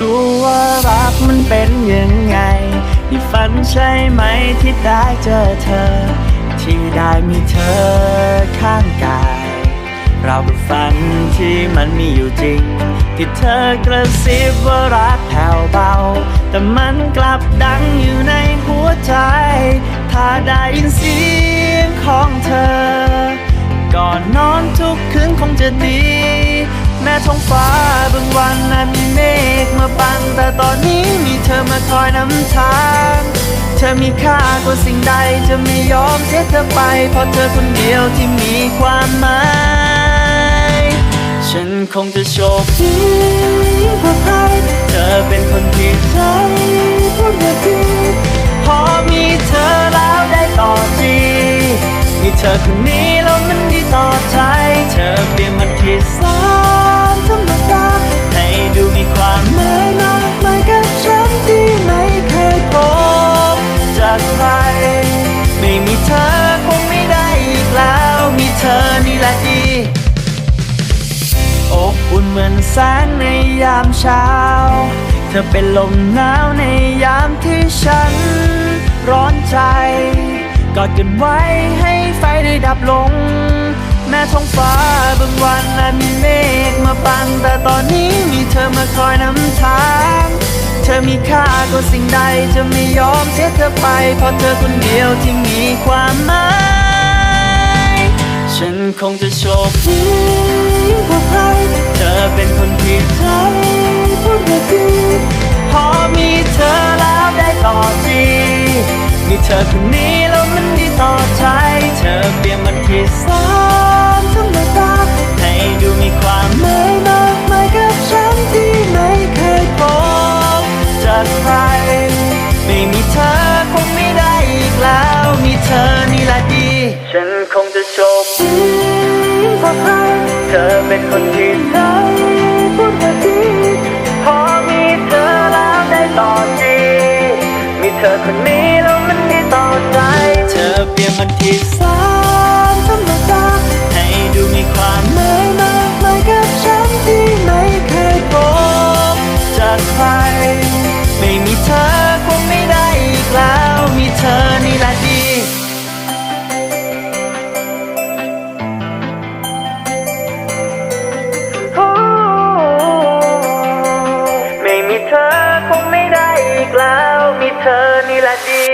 รู้ว่ารักมันเป็นยังไงที่ฝันใช่ไหมที่ได้เจอเธอ ที่ได้มีเธอข้างกาย เราก็ฝันที่มันมีอยู่จริง ที่เธอกระซิบว่ารักแผ่วเบา แต่มันกลับดังอยู่ในหัวใจ ถ้าได้ยินเสียงของเธอ ก่อนนอนทุกคืนคงจะดี แม้ท้องฟ้า มาบัง แต่ตอนนี้มีเธอมาคอยนำทาง เธอมีค่ากว่าสิ่งใด จะไม่ยอมเสียเธอไป เพราะเธอคนเดียวที่มีความหมาย ฉันคงจะโชคดีกว่าใคร เธอเป็นคนที่ใจพูดว่ดีพอมีเธอแล้วได้ต่อจีมีเธอคนนี้แล้วมันดีต่อใจ เธอเปลี่ยนมันที่สา เธอนี่แหละดีอบอุ่นเหมือนแสงในยามเช้า เธอเป็นลมหนาวในยามที่ฉัน ร้อนใจ กอดกันไว้ให้ไฟได้ดับลง แม้ท้องฟ้าบางวันอาจมีเมฆมาบัง แต่ตอนนี้มีเธอมาคอยนำทางเธอมีค่ากว่าสิ่งใดจะไม่ยอมเสียเธอไป เพราะเธอคนเดียวที่มีความหมาย คงจะโชคดีกว่าใครเธอเป็นคนที่ใจพูดว่ดีพอมีเธอแล้วได้ต่อจีมีเธอคนนี้แล้วมันดีต่อใจ เธอเปลี่ยนมันที่สามธรรมดาให้ดูมีความหมายมากมายกับฉันที่ไม่เคยพบจากใคร ไม่มีเธอคงไม่ได้อีกแล้ว มีเธอนี่แหละดี ฉันคงจะโชคดี ใครเธอเป็นคนที่ใจพูดว่าดีพอมีเธอแล้วได้ต่อจีมีเธอคนนี้แล้วมันดีต่อใจ เธอเปลี่ยนมันที่สา แล้วมีเธอนี่แหละดี